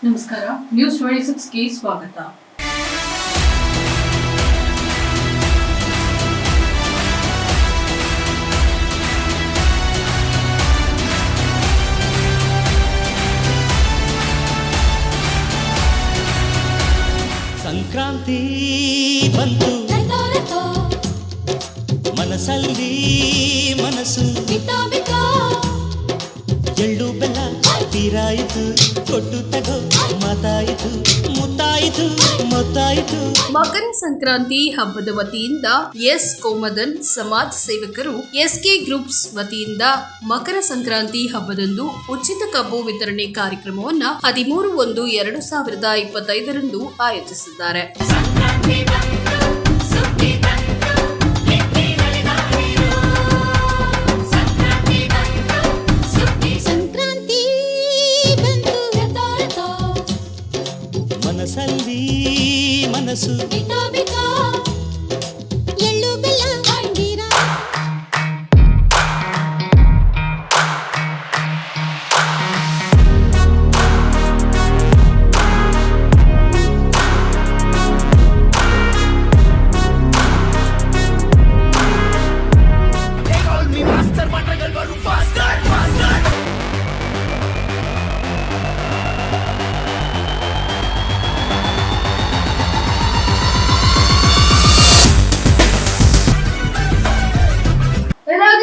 ನಮಸ್ಕಾರ news twenty ಸಿಕ್ಸ್ಗೆ ಸ್ವಾಗತ ಸಂಕ್ರಾಂತಿ ಬಂತು ಮನಸ್ಸಲ್ಲಿ ಮನಸ್ಸು ತೀರಾಯಿತು ಕೊಟ್ಟು ತಗೋ, ಮತಾಯಿತು, ಮುತ್ತಾಯಿತು, ಮತ್ತಾಯಿತು. ಮಕರ ಸಂಕ್ರಾಂತಿ ಹಬ್ಬದ ವತಿಯಿಂದ ಎಸ್. ಕೋಮದನ್ ಸಮಾಜ ಸೇವಕರು ಎಸ್ ಕೆ ಗ್ರೂಪ್ಸ್ ವತಿಯಿಂದ ಮಕರ ಸಂಕ್ರಾಂತಿ ಹಬ್ಬದಂದು ಉಚಿತ ಕಬ್ಬು ವಿತರಣೆ ಕಾರ್ಯಕ್ರಮವನ್ನ ಹದಿಮೂರು ಒಂದು ಎರಡು ಸಾವಿರದ ಇಪ್ಪತ್ತೈದರಂದು ಆಯೋಜಿಸಿದ್ದಾರೆ. సల్లి మనసు.